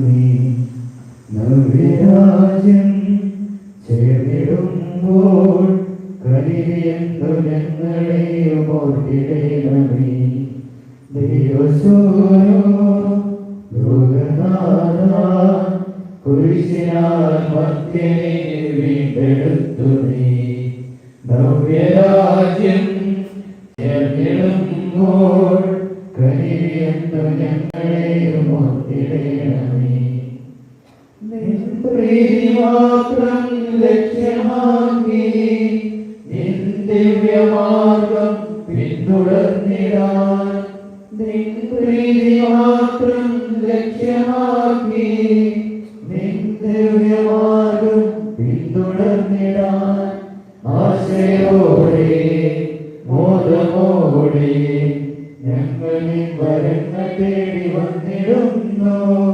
നീ നവ്യരാജ്യം ചേർന്നിടുമ്പോൾ കരിയെന്നു ഞങ്ങളെയും ഓർത്തിടേണമേ. ദൈവസൂരോ ലോകനാഥ കുരിശിനാൽ മധ്യനെ വീണ്ടെടുത്തു നീ നവ്യരാജ്യം ചേർന്നിടുമ്പോൾ കരിയെന്നു ഞങ്ങളെയും നിൻ വരങ്ങൾ തേടി വന്നിടുന്നു.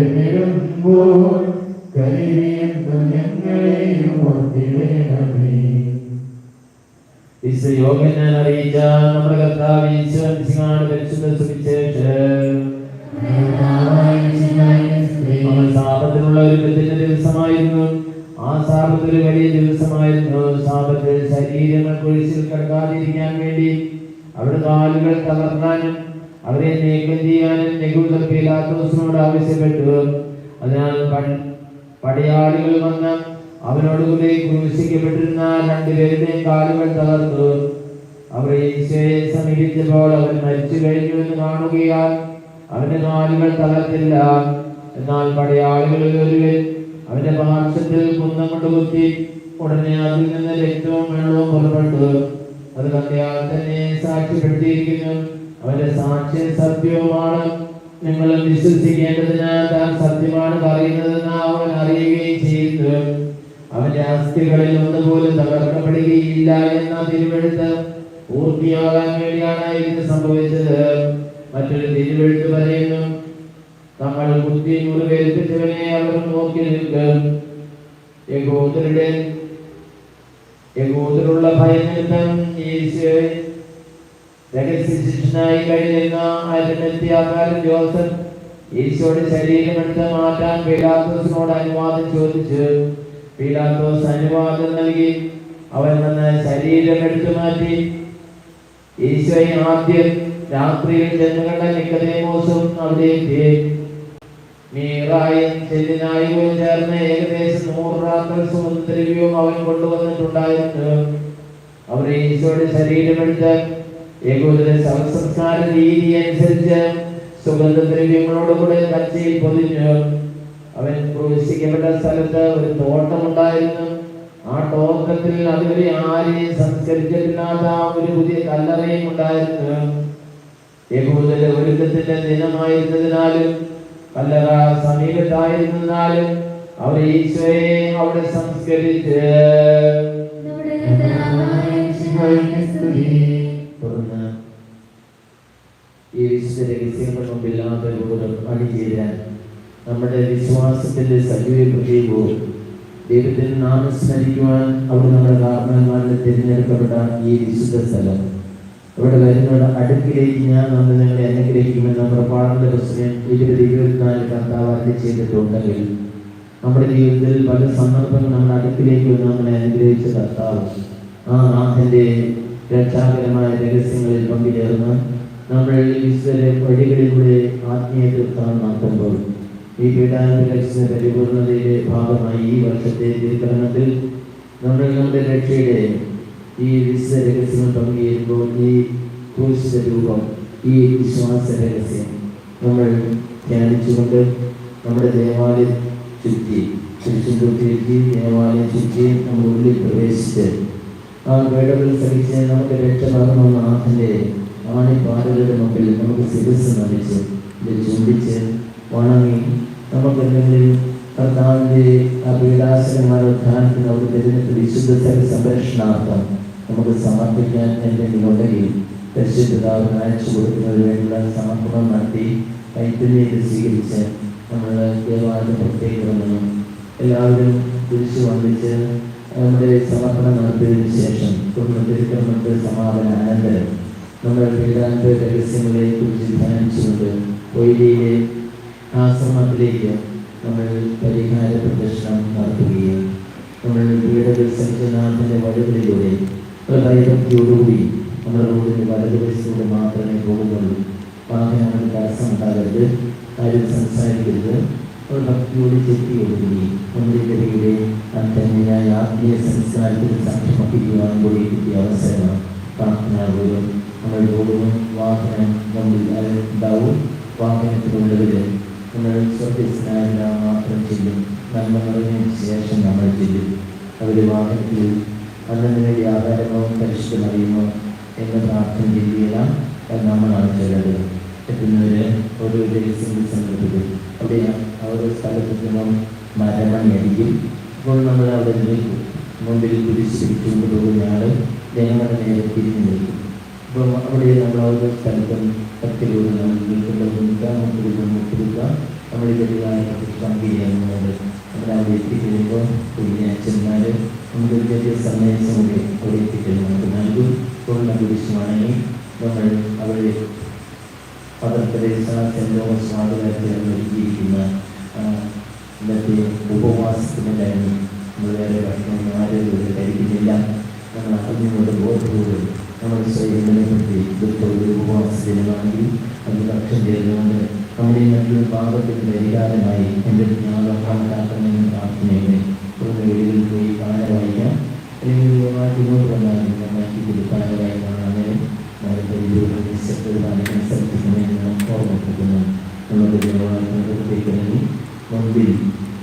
ചേർന്നിടുമ്പോൾ കരിയുന്നു ഞങ്ങളെയും ഓർത്തിടണമേ ഈശോ യോഗനാൻ അറിയിച്ച നമ്മുടെ കർത്താവ് ഈശോ മിശിഹായുടെ പരിശുദ്ധ സുവിശേഷം. സാപത്തിനുള്ള ഒരു ബന്ധത്തിന്റെ ദിവസമായിരുന്നു. ആ സാപത്തിൽ വലിയ ദിവസമായിരുന്നു. സാപത്തിൽ ശരീരങ്ങൾ കുഴിച്ചിൽ കിടക്കാതിരിക്കാൻ വേണ്ടി അവിടെ കാലുകൾ തകർക്കാനും അവരെ നീക്കം ചെയ്യാനും നെഹൂദർ പീലാത്തോസിനോട് ആവശ്യപ്പെട്ടു. അതിനാൽ പടയാളികൾ വന്ന് അവനോട് കൂടെ ക്രൂശിക്കപ്പെട്ടിരുന്ന രണ്ടുപേരുടെയും കാലുകൾ തകർത്തു. അവർ ഈശോയെ സമീപിച്ചപ്പോൾ അവൻ മരിച്ചു കഴിഞ്ഞു എന്ന് കാണുകയാൽ അവന്റെ കാലുകൾ തകർത്തില്ല. എന്നാൽ പടയാളികളിൽ ഒരുവൻ അവന്റെ പാർശ്വത്തിൽ കുന്നം കൊണ്ട് കുത്തി ഉടനെ അതിൽ നിന്ന് രക്തവും വെള്ളവും പുറപ്പെട്ടു. അത് കണ്ടയാൾ തന്നെ സാക്ഷ്യപ്പെടുത്തിയിരിക്കുന്നു. അവന്റെ സാക്ഷ്യം സത്യവുമാണ്. നിങ്ങൾ വിശ്വസിക്കേണ്ടതിനാൽ താൻ സത്യമാണ് പറയുന്നതെന്ന് അവൻ അറിയുകയും ചെയ്തു. അവന്റെ അസ്ഥികളിൽ ഒന്നുപോലും തകർക്കപ്പെടുകയില്ല എന്ന തിരുവെഴുത്ത് പൂർത്തിയാകാൻ വേണ്ടിയാണ് ഇത് സംഭവിച്ചത്. മറ്റൊരു തിരുവെഴുത്ത് പറയുന്നു നമ്മൾ ബുദ്ധി മുറിവേൽപ്പിച്ചവനെ അവർ നോക്കി നിൽക്കും യഹൂദരുടെ യഹൂദരുള്ള ഭയനിമിത്തം രഹസ്യശിഷ്യനായി കഴിഞ്ഞിരുന്ന അരുണത്യാകാരൻ ജോസഫ് ഈശോയുടെ ശരീരമെടുത്ത് മാറ്റാൻ പീലാത്തോസിനോട് അനുവാദം ചോദിച്ചു പീലാത്തോസ് അനുവാദം നൽകി. അവൻ വന്ന് ശരീരം എടുത്തു മാറ്റി. ഈശോയെ ആദ്യം രാത്രിയിൽ ചെന്നുകണ്ട നിക്കതേമോസും അവിടെ മീറായും ചെല്ലിനായും ചേർന്ന് ഏകദേശം നൂറ് രാത്രി അവൻ കൊണ്ടുവന്നിട്ടുണ്ടായിരുന്നു. അവർ ഈശോയുടെ ശരീരമെടുത്ത് യഹൂദരുടെ സംസ്കാര രീതി അനുസരിച്ച് സുഗന്ധദ്രവ്യങ്ങളോടുകൂടെ കച്ചയിൽ പൊതിഞ്ഞു അവൻ പ്രവേശിക്കപ്പെട്ട സ്ഥലത്ത് ഒരു തോട്ടമുണ്ടായിരുന്നു. ആ തോട്ടത്തിൽ അതുവരെ ആരെയും സംസ്കരിച്ചിട്ടില്ലാത്ത ഒരു പുതിയ കല്ലറയും ഉണ്ടായിരുന്നു. യഹൂദരുടെ ഒരുക്കത്തിന്റെ ദിനമായിരുന്നതിനാലും കല്ലറ സമീപത്തായിരുന്നതിനാലും അവർ ഈശോയെ അവിടെ സംസ്കരിച്ച്. നമ്മുടെ ഈ വിശുദ്ധ രഹസ്യങ്ങളുടെ മുമ്പിൽ ആദരവോടും അണിചേരാൻ നമ്മുടെ വിശ്വാസത്തിന്റെ സജീവ പ്രതീകവും ദൈവത്തിന് നാമം സ്മരിക്കുവാൻ അവിടെ നമ്മുടെ കാരണന്മാരുടെ തിരഞ്ഞെടുക്കപ്പെട്ട ഈ വിശുദ്ധ സ്ഥലം. ഇവിടെ വരുന്നവരുടെ അടുക്കിലേക്ക് ഞാൻ നമ്മൾ നിങ്ങളെ അനുഗ്രഹിക്കുമെന്ന് നമ്മുടെ പാടന്റെ പ്രശ്നം ഇരുപത് ഇരുപത്തിനാല് കർത്താവ് ചെയ്തിട്ടുണ്ടെങ്കിൽ നമ്മുടെ ജീവിതത്തിൽ പല സന്ദർഭങ്ങൾ നമ്മുടെ അടുക്കിലേക്ക് വന്ന് നമ്മളെ അനുഗ്രഹിച്ച കർത്താവ് ആ നാഥന്റെ രക്ഷാകരമായ രഹസ്യങ്ങളിൽ പങ്കുചേർന്ന് നമ്മൾ ഈ വിശുദ്ധ വഴികളിലൂടെ ആത്മീയ തീർത്ഥാടനം നടത്തുമ്പോൾ ഈ പീഡാനുരക്ഷ പരിപൂർണതയുടെ ഭാഗമായി ഈ വർഷത്തെ തീർത്ഥാടനത്തിൽ നമ്മൾ നമ്മുടെ രക്ഷയുടെ ഈ വിശ്വ രഹസ്യം പങ്കുചേരുമ്പോൾ ഈ പുരുഷ രൂപം ഈ വിശ്വാസ രഹസ്യം നമ്മൾ ധ്യാനിച്ചുകൊണ്ട് നമ്മുടെ ദേവാലയം ചുറ്റി ചുറ്റും ചുറ്റി ദേവാലയം ചുറ്റി നമ്മുടെ ഉള്ളിൽ പ്രവേശിച്ച് ആ വേടവിൽ സഹിച്ച് നമുക്ക് രക്ഷ പകർന്ന നാഥന്റെ ആണിപ്പാടുകളുടെ മുമ്പിൽ നമുക്ക് ശിരസ് നടിച്ച് ഇത് ചുംബിച്ച് വണങ്ങി. നമുക്ക് എന്തെങ്കിലും കർത്താവിന്റെ ആ പീഡാസനമായ ഉദ്ധാനത്തിന് അവർ തിരഞ്ഞെടുത്ത് വിശുദ്ധ സംരക്ഷണാർത്ഥം നമുക്ക് സമർപ്പിക്കാൻ എന്തെങ്കിലും ഉണ്ടെങ്കിൽ പരിശുദ്ധാവിന് അയച്ചു കൊടുക്കുന്നതിന് സമർപ്പണം നടത്തി കൈത്തലേക്ക് സ്വീകരിച്ച് നമ്മൾ ദേവാലയ പ്രത്യേകതകളും എല്ലാവരും തിരിച്ചു വന്നിച്ച് നമ്മുടെ സമർപ്പണം നടത്തിയതിനു ശേഷം തുടർന്ന് തിരുക്കർമ്മത്തെ സമാപന അനന്തരം നമ്മൾ വേദാന്ത രഹസ്യങ്ങളെ കുറിച്ച് ധ്യാനിച്ചുകൊണ്ട് കൊയിലിയിലെ ആശ്രമത്തിലേക്ക് നമ്മൾ പരിഹാര പ്രദർശനം നടത്തുകയും നമ്മൾ വീടുകൾ സഞ്ചനാഥന്റെ വഴികളിലൂടെ ഒരു ഭയഭക്തിയോടുകൂടി നമ്മുടെ റോഡിന്റെ വലതുവശത്തൂടെ മാത്രമേ പോകുന്നുള്ളൂ. വാഹനങ്ങൾ തടസ്സമുണ്ടാകരുത് കാര്യം സംസാരിക്കരുത്. ഒരു ഭക്തിയോട് ചെത്തിയൊടുങ്ങി നമ്മുടെ ഇടയിലെ അത്തന്യനായ ആത്മീയ സംസ്കാരത്തിന് സാക്ഷ്യമാക്കിക്കുവാൻ കൂടി കിട്ടിയ അവസരമാണ്. പ്രാർത്ഥനാപൂർവം നമ്മൾ പോകുന്നു വാഹനം നമ്മൾ ഉണ്ടാവും വാഹനത്തിലുള്ളവരെ നമ്മൾ സ്വർഗസ്നായ മാത്രം ചെയ്യും നന്മ നിറഞ്ഞതിന് ശേഷം നമ്മൾ ചെയ്യും അവർ വാഹനത്തിൽ അന്നതിന് വേണ്ടി ആധാരമോ പരിശുദ്ധമറിയുമോ എന്ന പ്രാർത്ഥന അത് നമ്മളാണ് ചെയ്യേണ്ടത്. എത്തുന്നവര് ഓരോ രഹസ്യം സംഘടിപ്പിക്കും അവിടെ ഓരോ സ്ഥലത്തെത്തുമ്പോൾ മരമണി അടിക്കും. അപ്പോൾ നമ്മൾ അവിടെ നിൽക്കും മുമ്പിൽ കുരിശ് പിടിച്ചുകൊണ്ട് പോകുന്ന ആൾ ജനങ്ങളുടെ നേരെ തിരിഞ്ഞു നിൽക്കും. അപ്പോൾ അവിടെ നമ്മൾ അവരുടെ സ്ഥലത്തും പത്തിലൂടെ നമ്മൾ നിൽക്കുമ്പോൾ നമുക്ക് മുട്ടിരിക്കുക മുട്ടിരിക്കുക നമ്മൾ ഇതെല്ലാം പങ്കുചേരുന്നുണ്ട് നമ്മൾ അവിടെ എത്തിക്കഴിയുമ്പോൾ കുഞ്ഞ അച്ഛന്മാർ നമുക്ക് ചെറിയ സന്ദേശം കൂടി അവിടെ എത്തിക്കഴിഞ്ഞ് നമുക്ക് നൽകും. പൂർണ കുരിശുമാണെങ്കിൽ നമ്മൾ തെരേസ സെന്റ് തോമസ് മാതൃകാര്യത്തിൽ ഒരുക്കിയിരിക്കുന്ന ഇന്നത്തെ ഉപവാസത്തിന് കഴിഞ്ഞ് നമ്മൾ വേറെ ഭക്ഷണം ആരോഗ്യം കഴിക്കുന്നില്ല. നമ്മൾ അറിഞ്ഞുകൊണ്ട് ബോധപൂർവം നമ്മൾ സ്വയം പറ്റി ഇതൊക്കെ ഒരു ഉപവാസ ദിനമാണെങ്കിൽ അത് ഭക്ഷണം ചെയ്തുകൊണ്ട് നമ്മുടെ മറ്റൊരു പാപത്തിന് പരിഹാരമായി എന്റെ ജ്ഞാനം കണക്കാക്കണമെന്ന് പ്രാർത്ഥനയുണ്ട് തുടർന്ന് വീടുകളിൽ പോയി പാല വായിക്കാം അല്ലെങ്കിൽ മാറ്റി ഇങ്ങോട്ട് വന്നാലും മാറ്റി കൊടുക്കാൻ വായിക്കണം അങ്ങനെ നേരത്തെ ഇരുപത് നിശ്ചയപ്പെടുവാനും ശ്രദ്ധിക്കണമെന്ന് നാം ഓർമ്മിപ്പിക്കുന്നു നമ്മുടെ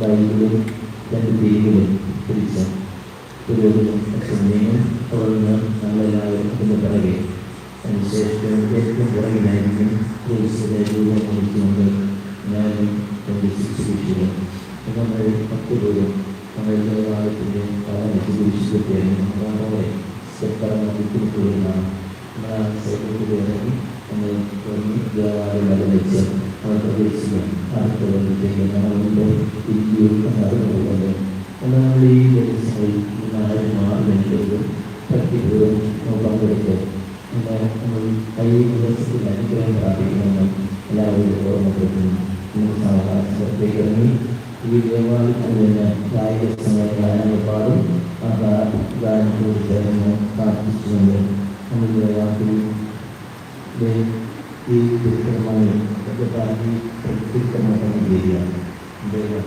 ബൈബിളും രണ്ട് പേരുകളും ശിശുഭിഷികൾ നമ്മൾ പത്ത് രൂപം നമ്മൾ ദേവാലയത്തിന്റെ കാലത്ത് കുരിശിക്കുകയായിരുന്നു നമ്മളോടെ സെപ്പറ വിട്ടുകൊടുക്കുകയാണ് നമ്മൾ ആ നമ്മൾ ദേവാലയം വരെ വെച്ച് നമ്മൾ പ്രവേശിക്കുക അടുത്ത കൊല്ലത്തേക്ക് നമ്മളുടെ തിരികെ അറിവുള്ളത് എന്നാൽ ഈ ദിവസങ്ങളിൽ മാറുമെങ്കിലും പറ്റി ഭക്തിപൂർവം പങ്കെടുത്ത് എന്നാൽ നമ്മൾ ഈ ദിവസത്തിൽ അനുഗ്രഹം പ്രാപിക്കണമെന്ന് എല്ലാവരും ഓർമ്മപ്പെടുത്തുന്നു ഇന്ന് സാവകാശത്തേക്ക് ഇറങ്ങി ഈ ദേവാലയത്തിൽ നിന്ന് ഗായക സമയ ഗാനങ്ങൾ പാടും ആ ഗാനത്തോട് ചേർന്ന് പ്രാർത്ഥിച്ചുകൊണ്ട് നമ്മൾ ദേവാലയത്തിൽ ഈ പറഞ്ഞ് തിരുക്കരമായി ചെയ്യുകയാണ് ദൈവം